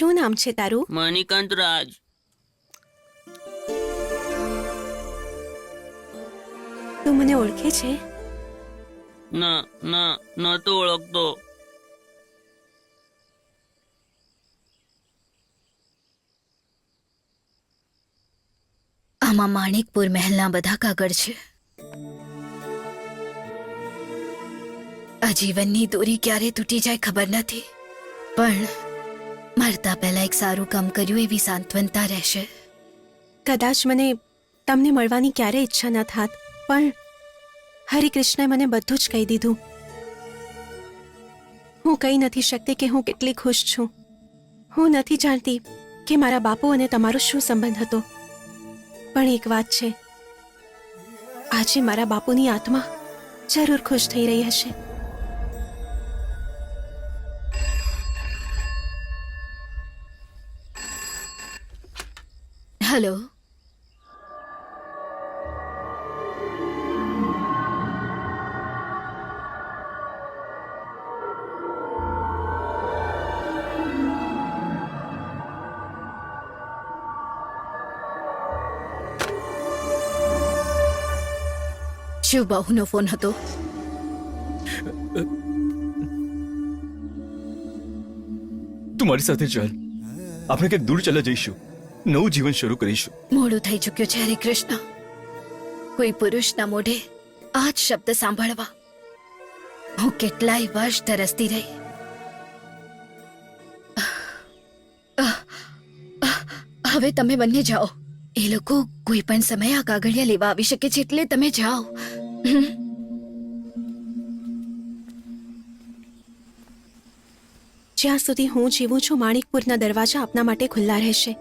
શું નામ છે તારું? મણિકાંત રાજ. તું મને ઓળખે છે? ના ના નતો ઓળખતો. આમાં માણિકપુર મહેલના બધા કાગળ છે. આ જીવનની દોરી ક્યારે તૂટી જાય ખબર નથી. પણ મરતા પહેલા એક સારું કામ કર્યું એવી સાંત્વનતા રહેશે. કદાચ મને તમને મળવાની ક્યારેય ઈચ્છા ન થાત, પણ હરિકૃષ્ણે મને બધું જ કહી દીધું. હું કહી નથી શકતી કે હું કેટલી ખુશ છું. હું નથી જાણતી કે મારા બાપુ અને તમારો શું સંબંધ હતો. પણ એક વાત છે, આજે મારા બાપુની આત્મા જરૂર ખુશ થઈ રહી હશે. હલો શું બહુનો ફોન હતો તું મારી સાથે ચાલ આપણે ક્યાંક દૂર ચલા જઈશું નવું જીવન શરૂ કરીશું. મોડું થઈ ચૂક્યું છે હરે કૃષ્ણ. કોઈ પુરુષના મોઢે આ જ શબ્દ સાંભળવા. હું કેટલાય વર્ષ તરસતી રહી. હવે તમે બંને જાઓ. એ લોકો કોઈ પણ સમયે આ કાગળિયા લેવા આવી શકે છે એટલે તમે જાઓ. જ્યાં સુધી હું જીવું છું માણિકપુરના દરવાજા આપના માટે ખુલ્લા રહેશે.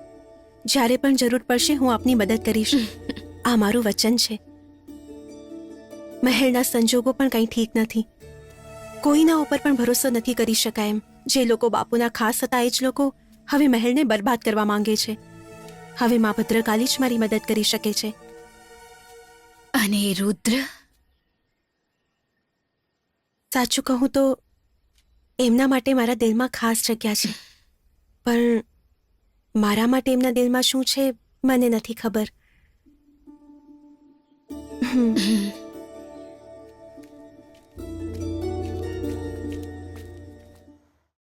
જ્યારે પણ જરૂર પડશે હું આપની મદદ કરીશ. આ મારું વચન છે. મહેલના સંજોગો પણ કંઈ ઠીક નથી. કોઈના ઉપર પણ ભરોસો નથી કરી શકાય એમ. જે લોકો બાપુના ખાસ હતા એ જ લોકો હવે મહેલને બરબાદ કરવા માંગે છે. હવે મા ભદ્રકાલી જ મારી મદદ કરી શકે છે. અને રુદ્ર? સાચું કહું તો એમના માટે મારા દિલમાં ખાસ જગ્યા છે. પણ મારા માટે એમના દિલમાં શું છે મને નથી ખબર હમ.